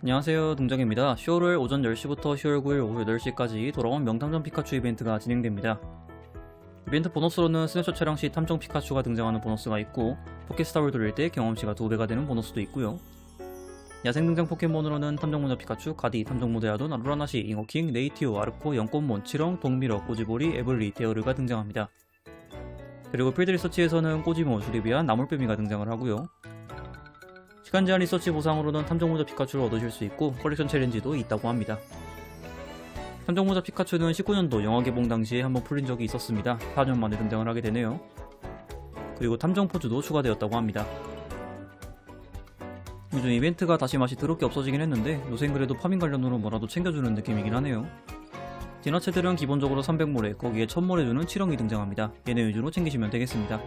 안녕하세요. 동정입니다. 10월 오전 10시부터 10월 9일 오후 8시까지 돌아온 명탐정 피카츄 이벤트가 진행됩니다. 이벤트 보너스로는 스냅샷 촬영 시 탐정 피카츄가 등장하는 보너스가 있고 포켓스탑을 돌릴 때 경험치가 2배가 되는 보너스도 있고요. 야생 등장 포켓몬으로는 탐정모자 피카츄, 가디, 탐정모자 야돈, 아루라나시, 잉어킹, 네이티오, 아르코, 연꽃몬, 치렁, 동미러, 꼬지보리, 에블리, 데어르가 등장합니다. 그리고 필드 리서치에서는 꼬지모, 주리비안, 나물뱀이가 등장을 하고요 시간 제한 리서치 보상으로는 탐정모자 피카츄를 얻으실 수 있고 컬렉션 챌린지도 있다고 합니다. 탐정모자 피카츄는 19년도 영화 개봉 당시에 한번 풀린 적이 있었습니다. 4년 만에 등장을 하게 되네요. 그리고 탐정 포즈도 추가되었다고 합니다. 요즘 이벤트가 다시 맛이 더럽게 없어지긴 했는데 요새 그래도 파밍 관련으로 뭐라도 챙겨주는 느낌이긴 하네요. 디너체들은 기본적으로 300모래, 거기에 1000모래 주는 7형이 등장합니다. 얘네 위주로 챙기시면 되겠습니다.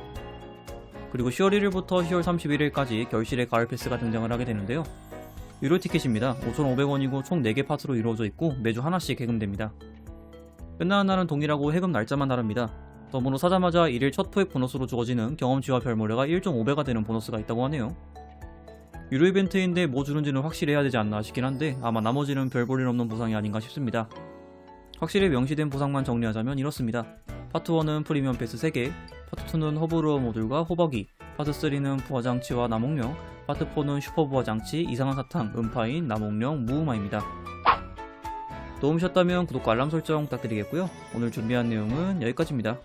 그리고 10월 1일부터 10월 31일까지 결실의 가을 패스가 등장을 하게 되는데요. 유료 티켓입니다. 5,500원이고 총 4개 파트로 이루어져 있고 매주 하나씩 해금됩니다. 끝나는 날은 동일하고 해금 날짜만 다릅니다. 덤으로 사자마자 1일 첫 포획 보너스로 주어지는 경험치와 별모래가 1.5배가 되는 보너스가 있다고 하네요. 유료 이벤트인데 뭐 주는지는 확실히 해야 되지 않나 싶긴 한데 아마 나머지는 별 볼일 없는 보상이 아닌가 싶습니다. 확실히 명시된 보상만 정리하자면 이렇습니다. 파트 1은 프리미엄 패스 3개, 파트2는 호불호 모듈과 호박이, 파트3는 부화장치와 나목령, 파트4는 슈퍼부화장치, 이상한 사탕, 음파인, 나목령, 무음마입니다 도움이셨다면 구독과 알람 설정 부탁드리겠고요. 오늘 준비한 내용은 여기까지입니다.